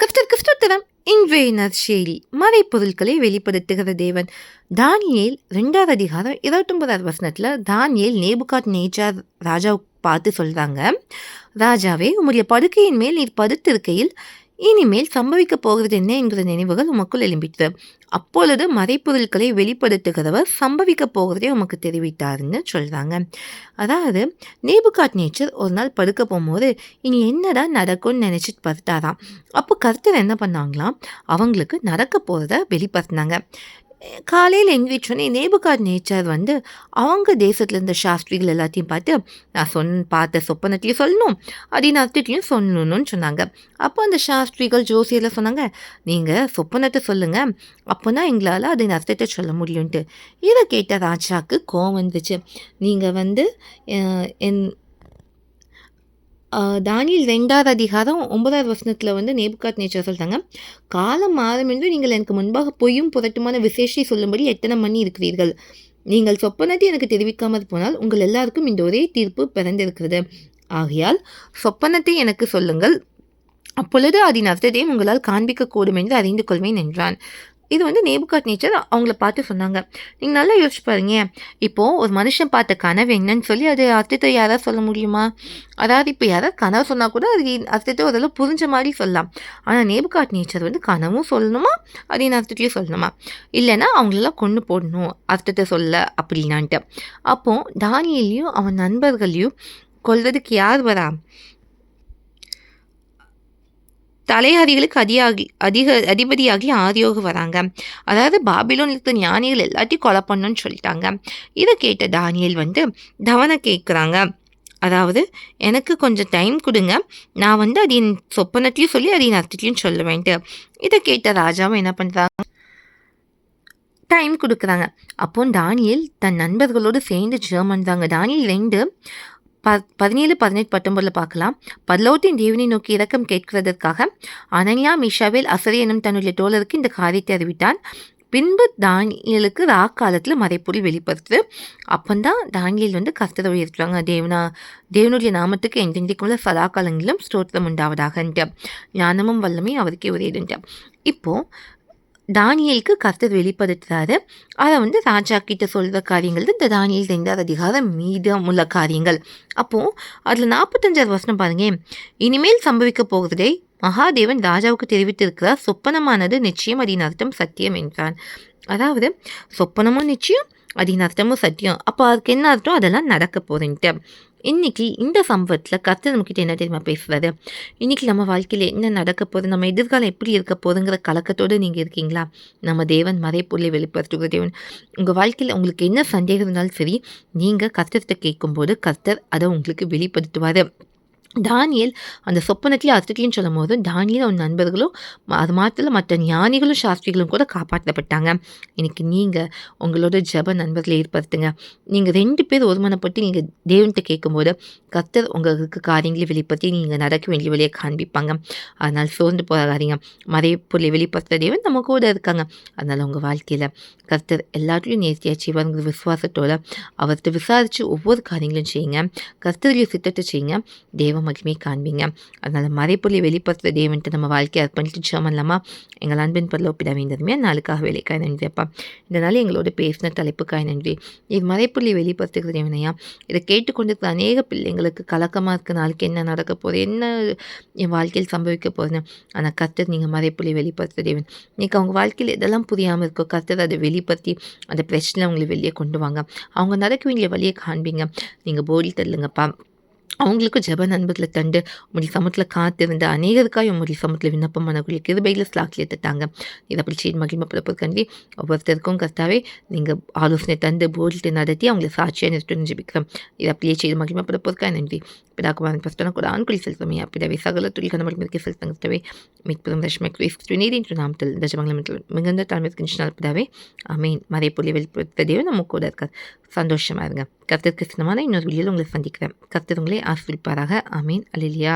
கிறிஸ்தர் கிறிஸ்தோத்தரம் இன்றைய நற்செய்தி மறைப்பொருட்களை வெளிப்படுத்துகிற தேவன். தானியேல் ரெண்டாவது அதிகாரம் இருபத்தொன்பதாவது வசனத்தில் தானியேல் நேபுகாட் நேச்சார் ராஜாவுக்கு பார்த்து சொல்கிறாங்க ராஜாவே உம்முடைய படுக்கையின் மேல் நீர் படுத்திருக்கையில் இனிமேல் சம்பவிக்க போகிறது என்ன என்கிற நினைவுகள் உமக்குள் எழும்பிற்று. அப்பொழுது மறைப்பொருட்களை வெளிப்படுத்துகிறவர் சம்பவிக்க போகிறதே உமக்கு தெரிவித்தாருன்னு சொல்கிறாங்க அதாவது நேபுகாட் நேச்சர் ஒரு நாள் படுக்க போகும்போது இனி என்னதான் நடக்கும்னு நினச்சிட்டு பார்த்தாராம் அப்போ கருத்தர் என்ன பண்ணாங்களாம்? அவங்களுக்கு நடக்க போகிறத வெளிப்படுத்தினாங்க. காலையில் எந்திரிச்சோன்னே நேபுகாட் நேச்சர் வந்து அவங்க தேசத்தில் இருந்த சாஸ்திரிகள் எல்லாத்தையும் பார்த்து நான் சொன் பார்த்த சொப்பனத்தையும் சொல்லணும் அப்படின்னு அர்த்தத்தையும் சொல்லணும்னு சொன்னாங்க. அப்போ அந்த சாஸ்திரிகள் ஜோசியில் சொன்னாங்க நீங்கள் சொப்பனத்தை சொல்லுங்கள் அப்போ தான் எங்களால் அதன் அர்த்தத்தை சொல்ல முடியும்ன்ட்டு இதை கேட்ட ராஜாவுக்கு கோவம் வந்துச்சு. நீங்கள் வந்து என் தானியில் ரெண்டாவது அதிகாரம் ஒன்பதாவது வசனத்தில் வந்து நேபுகாத் நேச்சர் சொல்கிறாங்க காலம் மாறும் என்று நீங்கள் எனக்கு முன்பாக பொய்யும் புரட்டுமான விசேஷை சொல்லும்படி எத்தனை மணி இருக்கிறீர்கள்? நீங்கள் சொப்பனத்தை எனக்கு தெரிவிக்காமல் போனால் உங்கள் எல்லாருக்கும் இந்த ஒரே தீர்ப்பு பிறந்திருக்கிறது. ஆகையால் சொப்பனத்தை எனக்கு சொல்லுங்கள். அப்பொழுது அதன் அர்த்தத்தையும் உங்களால் காண்பிக்கக்கூடும் என்று அறிந்து கொள்வேன் என்றான். இது வந்து நேபுகாட் நேச்சர் அவங்கள பார்த்து சொன்னாங்க. நீங்கள் நல்லா யோசிச்சு பாருங்க. இப்போது ஒரு மனுஷன் பார்த்த கனவு என்னன்னு சொல்லி அது அர்த்தத்தை யாராவது சொல்ல முடியுமா? அதாவது இப்போ யாராவது கனவு சொன்னால் கூட அது அர்த்தத்தை ஓரளவு புரிஞ்ச மாதிரி சொல்லலாம். ஆனால் நேபுகாட் நேச்சர் வந்து கனவும் சொல்லணுமா? அதே அர்த்தத்தையும் சொல்லணுமா? இல்லைன்னா அவங்களெல்லாம் கொண்டு போடணும் அர்த்தத்தை சொல்ல அப்படின்னான்ட்டு. அப்போது தானியலையும் அவன் நண்பர்களையும் கொல்றதுக்கு யார் வரா? தலையாரிகளுக்கு அதிகாகி அதிக அதிபதியாகி ஆதியோக வராங்க. அதாவது பாபிலோன் இருக்கிற ஞானிகள் எல்லாத்தையும் கொலை பண்ணணும்னு சொல்லிட்டாங்க. இதை கேட்ட தானியல் வந்து தவனை கேட்குறாங்க. அதாவது எனக்கு கொஞ்சம் டைம் கொடுங்க. நான் வந்து அது என் சொப்பனத்தையும் சொல்லி அது என் அர்த்தத்தையும் சொல்லுவேன்ட்டு இதை கேட்ட ராஜாவும் என்ன பண்ணுறாங்க டைம் கொடுக்குறாங்க. அப்போ தானியல் தன் நண்பர்களோடு சேர்ந்து ஜெர்மன் தாங்க. தானியல் ரெண்டு ப பதினேழு பதினெட்டு பத்தொன்பதில் பார்க்கலாம். பல்லோட்டின் தேவனை நோக்கி இரக்கம் கேட்கிறதற்காக அனன்யா மிஷாவேல் அசரி எனும் தன்னுடைய தோழருக்கு இந்த காரியத்தை அறிவித்தான். பின்பு தானியலுக்கு ராக்காலத்தில் மறைப்பொருள் வெளிப்படுத்துது அப்பந்தான் தானியல் வந்து கர்த்தரை உயர்த்துவாங்க. தேவனா தேவனுடைய நாமத்துக்கு எந்தெந்தைக்குள்ள சதா காலங்களிலும் ஸ்தோத்திரம் உண்டாவதாகன்ட்டு. ஞானமும் வல்லமே அவருக்கே உரியதுன்ட்டு இப்போது தானியலுக்கு கர்த்தர் வெளிப்படுத்துறாரு. அதை வந்து ராஜா கிட்ட சொல்கிற காரியங்கள் இந்த தானியல் ரெண்டாவது அதிகாரம் மீதம் உள்ள காரியங்கள். அப்போது அதில் நாற்பத்தஞ்சாவது வருஷம் பாருங்க. இனிமேல் சம்பவிக்க போகிறதை மகாதேவன் ராஜாவுக்கு தெரிவித்திருக்கிறார். சொப்பனமானது நிச்சயம் அதன் அர்த்தம் சத்தியம் என்றான். அதாவது சொப்பனமும் நிச்சயம் அதன் அர்த்தமும் சத்தியம். அப்போ அதுக்கு என்ன அர்த்தம்? அதெல்லாம் நடக்க போகிறேன்ட்டு இன்னைக்கு இந்த சம்பவத்தில் கர்த்தர் நம்மக்கிட்ட என்ன தெரியுமா பேசுகிறாரு இன்னைக்கு நம்ம வாழ்க்கையில் என்ன நடக்க போகுது? நம்ம எதிர்காலம் எப்படி இருக்க போகுதுங்கிற கலக்கத்தோடு நீங்கள் இருக்கீங்களா? நம்ம தேவன் மறைப்பொருளை வெளிப்படுத்துகிற தேவன் உங்கள் வாழ்க்கையில் உங்களுக்கு என்ன சந்தேகம் இருந்தாலும் சரி நீங்கள் கர்த்தர்கிட்ட கேட்கும்போது கர்த்தர் அதை உங்களுக்கு வெளிப்படுத்துவார். தானியல் அந்த சொப்பனத்திலே அர்த்தத்தையும் சொல்லும் போது தானியல் அவன் நண்பர்களும் அது மாத்திரம் மற்ற ஞானிகளும் சாஸ்திரிகளும் கூட காப்பாற்றப்பட்டாங்க. இன்னைக்கு நீங்கள் உங்களோட ஜப நண்பர்களை ஏற்படுத்துங்க. நீங்கள் ரெண்டு பேர் ஒருமனப்பட்டு நீங்கள் தேவன்கிட்ட கேட்கும்போது கர்த்தர் உங்களுக்கு காரியங்களை வெளிப்படுத்தி நீங்கள் நடக்க வேண்டிய வழியை காண்பிப்பாங்க. அதனால் சோர்ந்து போகாதீங்க. மறைப்பொருளை வெளிப்படுத்துகிற தேவன் நம்ம கூட இருக்காங்க. அதனால் உங்கள் வாழ்க்கையில் கர்த்தர் எல்லாத்துலேயும் நேர்த்தியாக செய்வாருங்கிற விசுவாசத்தோட அவர்கிட்ட விசாரித்து ஒவ்வொரு காரியங்களும் செய்யுங்க. கர்த்தருடைய சித்தத்தை செய்யுங்க. தேவ மகிமை காண்பீங்க. அதனால் மறைப்பொருளை வெளிப்படுத்துகிற தேவன்ட்டு நம்ம வாழ்க்கையை அர்ப்பணித்து ஜெபம்லாமா எங்கள் அன்பின் பரல ஒப்பிட வேண்டியதுமே நாளுக்காக வேலைக்காக நன்றியப்பா இதனால் எங்களோட பேசின தலைப்புக்காக நன்றி. இது மறைப்பொருளை வெளிப்படுத்துகிற தேவனையா இதை கேட்டுக்கொண்டிருக்கிற அநேக பிள்ளைங்களுக்கு கலக்கமாக இருக்க நாளைக்கு என்ன நடக்க போகுது? என்ன என் வாழ்க்கையில் சம்பவிக்க போகுதுன்னு. ஆனால் கர்த்தர் நீங்கள் மறைப்புள்ளி வெளிப்படுத்துகிற தேவன். இன்னைக்கு அவங்க வாழ்க்கையில் எதெல்லாம் புரியாமல் இருக்கோ கர்த்தர் அதை வெளிப்படுத்தி அந்த பிரச்சனை அவங்களை வெளியே கொண்டு வாங்க. அவங்க நடக்க வேண்டிய வழியை காண்பீங்க. நீங்கள் போடி தள்ளுங்கப்பா. அவங்களுக்கும் ஜப நண்பர்களை கண்டு உங்களுடைய சமத்தில் காத்திருந்த அநேகருக்காக உங்களுடைய சமத்தில் விண்ணப்பம் பண்ணக்கூடிய கிருபையில் ஸ்லாக்கில் எடுத்துட்டாங்க. இதை அப்படி செய்து மகிழ்மப்படப்போ கண்டி ஒவ்வொருத்தருக்கும் கரெக்டாகவே நீங்கள் ஆலோசனை தந்து போரிட்டு நடத்தி அவங்களை சாட்சியாக நிறுத்தணும் ஜெபிக்கிறோம். இதை அப்படியே செய்து மகிழ்மப்படப்போருக்கா நன்றி. பிதாக்குமாரன் பிரஸ்தன கூட ஆண்குழி செலுத்தமே பிதாவே சகல துளில் கந்த மகிழ்ச்சி செலுத்தங்கத்தவே மிக்புறம் ரஷ்மக் கிறிஸ்து என்று நாமத்தில் தஜமங்கலம் மிகுந்த தலைமைக்கு நாள் பிதாவே. அமீன் மறைப்பொலி வெளிப்படுத்த நம்ம கூட இருக்கார். சந்தோஷமாக இருங்க. கர்த்தருக்கு சின்னமான இன்னொரு வீடியோவில் உங்களை சந்திக்கிறேன். கர்த்தர் உங்களை ஆசிரிப்பாராக அமீன் அலிலியா